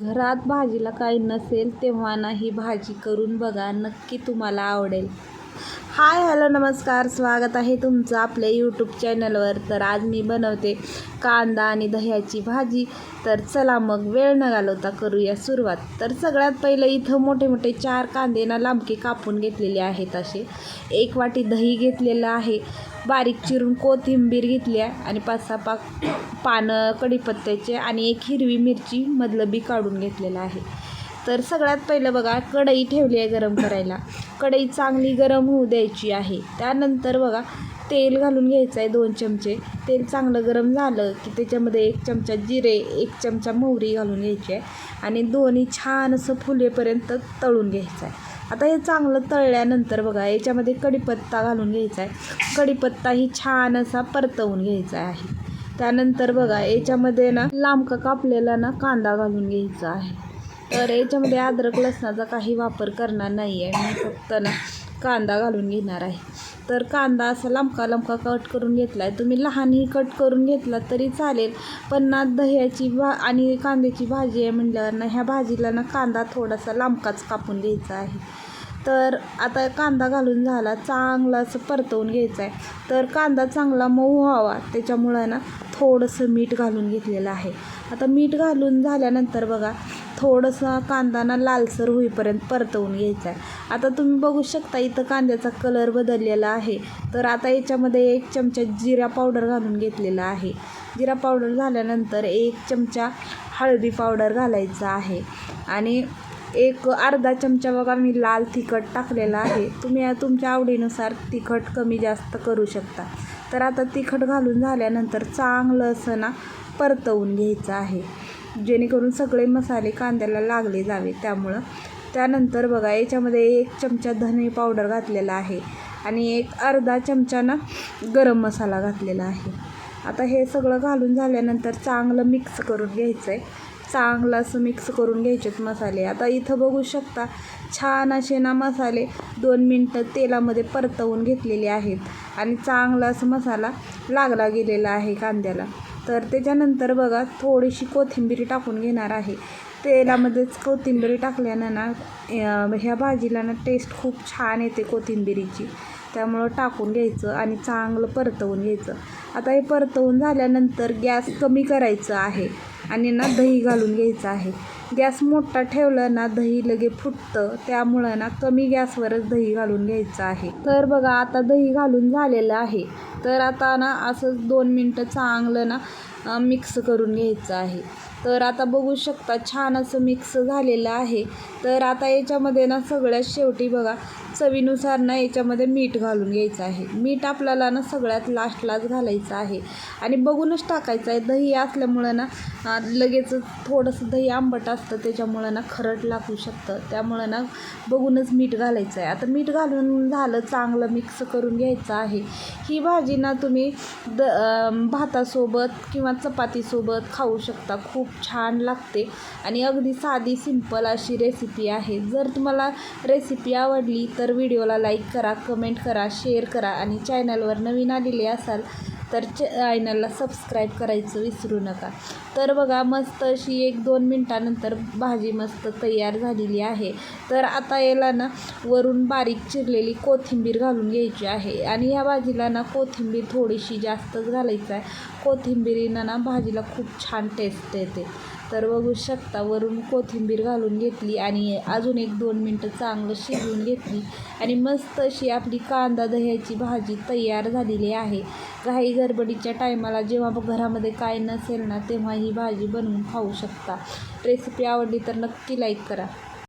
घरात भाजीला काही नसेल तेव्हा ना ही भाजी करून बघा नक्की तुम्हाला आवडेल. हाय हॅलो नमस्कार स्वागत आहे तुमचं आपल्या यूट्यूब चॅनलवर तर आज मी बनवते कांदा आणि दह्याची भाजी. तर चला मग वेळ न घालवता करूया सुरुवात. तर सगळ्यात पहिलं इथं मोठे मोठे चार कांदे ना लांबके कापून घेतलेले आहेत असे. एक वाटी दही घेतलेलं आहे. बारीक चिरून कोथिंबीर घेतली आहे आणि पाच सहा पाक पानं कढीपत्त्याचे आणि एक हिरवी मिरची मधलं बी काढून घेतलेलं आहे. तर सगळ्यात पहिलं बघा कढई ठेवली आहे गरम करायला. कढई चांगली गरम होऊ द्यायची आहे. त्यानंतर बघा तेल घालून घ्यायचं आहे दोन चमचे. तेल चांगलं गरम झालं की त्याच्यामध्ये एक चमचा जिरे एक चमचा मोहरी घालून घ्यायची आहे. आणि दोन्ही छान असं फुलेपर्यंत तळून घ्यायचं आहे. आता हे चांगलं तळल्यानंतर बघा याच्यामध्ये कढीपत्ता घालून घ्यायचा आहे. कढीपत्ताही छान असा परतवून घ्यायचा आहे. त्यानंतर बघा याच्यामध्ये ना लांबका कापलेला ना कांदा घालून घ्यायचा आहे. तर याच्यामध्ये अद्रक लसणाचा काही वापर करणार नाही आहे मी फक्त ना कांदा घालून घेणार आहे. तर कांदा असा लांबका लमका कट करून घेतला आहे तुम्ही लहानही कट करून घेतला तरी चालेल. पण ना दह्याची भा आणि कांद्याची भाजी आहे म्हटल्यावर ना ह्या भाजीला ना कांदा थोडासा लांबकाच कापून घ्यायचा आहे. तर आता कांदा घालून झाला चांगला असं परतवून घ्यायचा आहे तर कांदा चांगला मऊ व्हावा. त्याच्यामुळं ना थोडंसं मीठ घालून घेतलेलं आहे. आता मीठ घालून झाल्यानंतर बघा थोडंसं कांदा ना लालसर होईपर्यंत परतवून घ्यायचा आहे. आता तुम्ही बघू शकता इथं कांद्याचा कलर बदललेला आहे. तर आता याच्यामध्ये एक चमचा जिरा पावडर घालून घेतलेला आहे. जिरा पावडर झाल्यानंतर एक चमचा हळदी पावडर घालायचा आहे. आणि एक अर्धा चमचा बघा मी लाल तिखट टाकलेला आहे. तुम्ही तुमच्या आवडीनुसार तिखट कमी जास्त करू शकता. तर आता तिखट घालून झाल्यानंतर चांगलं असं ना परतवून घ्यायचं आहे. जेणेकरून सगळे मसाले कांद्याला लागले जावे. त्यामुळं त्यानंतर बघा याच्यामध्ये एक चमचा धने पावडर घातलेला आहे आणि एक अर्धा चमचानं गरम मसाला घातलेला आहे. आता हे सगळं घालून झाल्यानंतर चांगलं मिक्स करून घ्यायचं आहे चांगलं असं मिक्स करून घ्यायचेत मसाले. आता इथं बघू शकता छान असे ना मसाले दोन मिनटं तेलामध्ये परतवून घेतलेले आहेत आणि चांगला असं मसाला लागला गेलेला आहे कांद्याला. तर त्याच्यानंतर बघा थोडीशी कोथिंबीर टाकून घेणार आहे. तेलामध्येच कोथिंबीर टाकल्यानं ना ह्या भाजीला ना टेस्ट खूप छान येते कोथिंबिरीची. त्यामुळं टाकून घ्यायचं आणि चांगलं परतवून घ्यायचं. आता हे परतवून झाल्यानंतर गॅस कमी करायचं आहे. आणि ना दही घालून घ्यायचं आहे. गॅस मोठा ठेवलं ना दही लगे फुटतं त्यामुळं ना कमी गॅसवरच दही घालून घ्यायचं आहे. तर बघा आता दही घालून झालेलं आहे. तर आता ना असं दोन मिनटं चांगलं ना मिक्स करून घ्यायचं आहे. तर आता बघू शकता छान असं मिक्स झालेलं आहे. तर आता याच्यामध्ये ना सगळ्यात शेवटी बघा चवीनुसार ना याच्यामध्ये मीठ घालून घ्यायचं आहे. मीठ आपल्याला ना सगळ्यात लास्टलाच घालायचं आहे. आणि बघूनच टाकायचं आहे. दही असल्यामुळं ना लगेच थोडंसं दही आंबट असतं त्याच्यामुळं ना खरट लागू शकतं. त्यामुळं ना बघूनच मीठ घालायचं आहे. आता मीठ घालून झालं चांगलं मिक्स करून घ्यायचं आहे. ही भाजी ना तुम्ही द भातासोबत किंवा चपातीसोबत खाऊ शकता. खूप छान लागते. आणि अगदी साधी सिंपल अशी रेसिपी आहे. जर तुम्हाला रेसिपी आवडली तर व्हिडिओला लाईक करा कमेंट करा शेअर करा आणि चॅनलवर नवीन आलेले असाल तर चॅनलला सबस्क्राईब करायचं विसरू नका. तर बघा मस्त अशी एक दोन मिनटानंतर भाजी मस्त तयार झालेली आहे. तर आता याला ना वरून बारीक चिरलेली कोथिंबीर घालून घ्यायची आहे. आणि ह्या भाजीला ना कोथिंबीर थोडीशी जास्तच घालायचं आहे. कोथिंबीरीनं ना भाजीला खूप छान टेस्ट येते. तर बघू शकता वरून कोथिंबीर घालून घेतली आणि अजून एक दोन मिनटं चांगलं शिजवून घेतली. आणि मस्त अशी आपली कांदा दह्याची भाजी तयार झालेली आहे. घाई गडबडीच्या टायमाला जेव्हा घरामध्ये काय नसेल ना तेव्हा ही भाजी बनवून खाऊ शकता. रेसिपी आवडली तर नक्की लाईक करा.